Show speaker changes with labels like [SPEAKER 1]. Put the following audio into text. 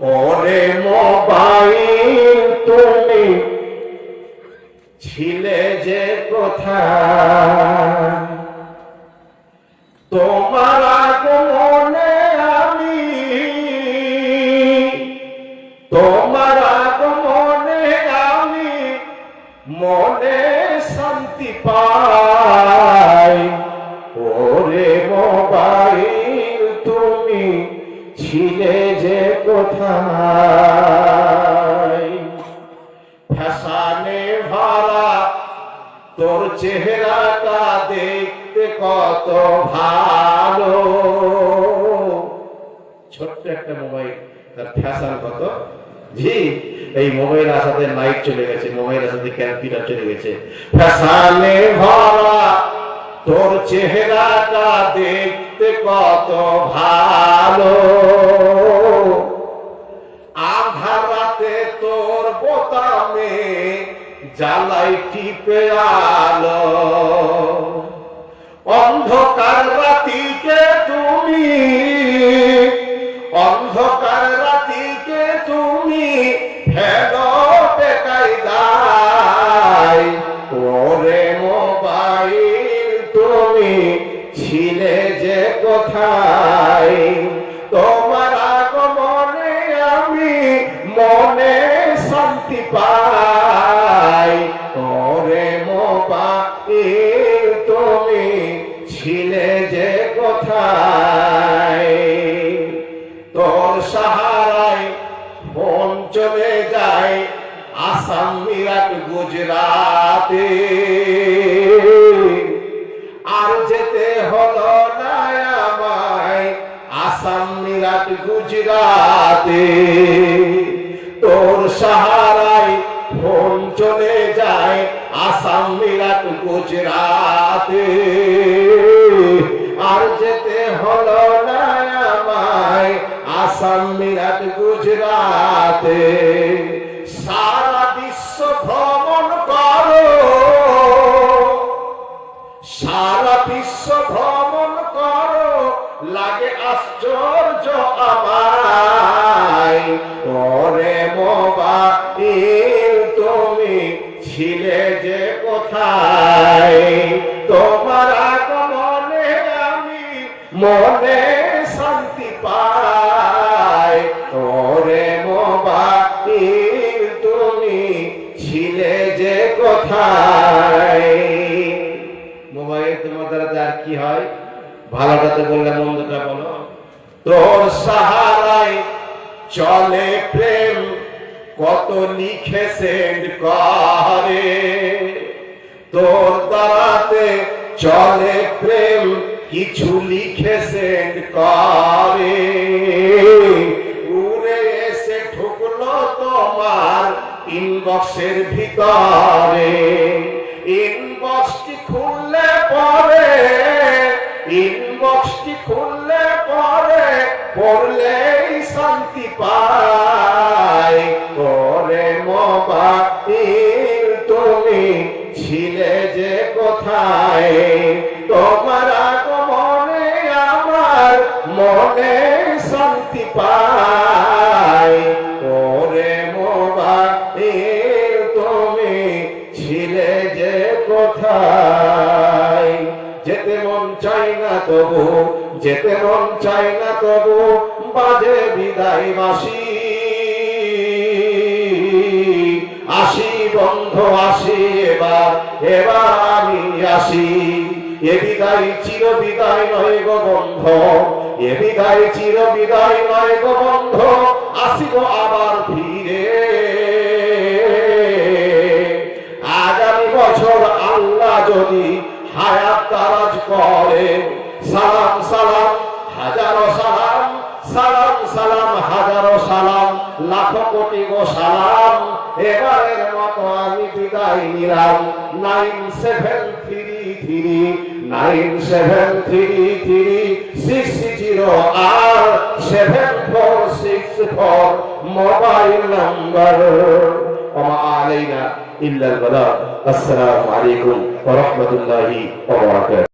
[SPEAKER 1] ওরে মোবাইল তুমি ছিলে যে কথা? তোমার আগমনে আমি, তোমার আগমনে আমি মনে শান্তি পাই। ওরে মোবাইল তুমি ছিলে কোথায় ফ্যাশনে ভরা, তোর চেহারাটা দেখতে কত ভালো। ছোট্ট একটা মোবাইল, তার ফ্যাশন কত? জি, এই মোবাইল আসাতে লাইট চলে গেছে, মোবাইল আসাতে ক্যালকুলেটর চলে গেছে। ফ্যাশনে ভরা, তোর চেহারাটা দেখতে কত ভালো। জ্বালাই টিপে আলো। অন্ধকার রাতিকে তুমি, অন্ধকার রাতিকে তুমি হেলো বেকাই দাই। ওরে মোবাইল তুমি ছিলে যে কোথায়? তোমার আগমনে আমি মনে শান্তি পাই। কোথায়? তোর সাহারায় যায় আসাম মিরাট গুজরাতে। আর যেতে হলো না আমায় আসাম মিরাট গুজরাতে। তোর সাহারায় ফোন চলে যায় আসাম মিরাট গুজরাতে। লাগে আশ্চর্য আমায়। ওরে মোবাইল, তুমি ছিলে যে কোথায়? তোমার আগমনে আমি মনে শান্তি পাই। ওরে মোবাইল, তুমি ছিলে যে কোথায়? মোবাইল তোমার দ্বারা কি হয়? ভালোটাতে বললে মন্দটা বলো। তোর সাহারায় চলে প্রেম, কত লিখে সেন্ড করে তোর দ্বারাতে চলে প্রেম, কিছু লিখে সেন্ড করে উড়ে এসে ঢুকলো তোমার ইনবক্সের ভিতরে। ইনবক্সটি খুললে পরে? ইনবক্সটি খুললে পরে পড়লেই শান্তি পায়। তবু, যেতে মন চাই না তবু, বাজে বিদায় মাসি আসি বন্ধ, আসি এবার এবার আমি আসি। এ বিদায় চির বিদায় নয় গো বন্ধ, এ বিদায় চির বিদায় নয় গো বন্ধ, আসিব আবার ফিরে। লাখ কোটি গো সালাম এবারের মতো আমি বিদায় নিলাম nine seven three three nine seven three three six zero আর seven four six four mobile number وما علينا إلا البلاغ السلام عليكم ورحمة الله وبركاته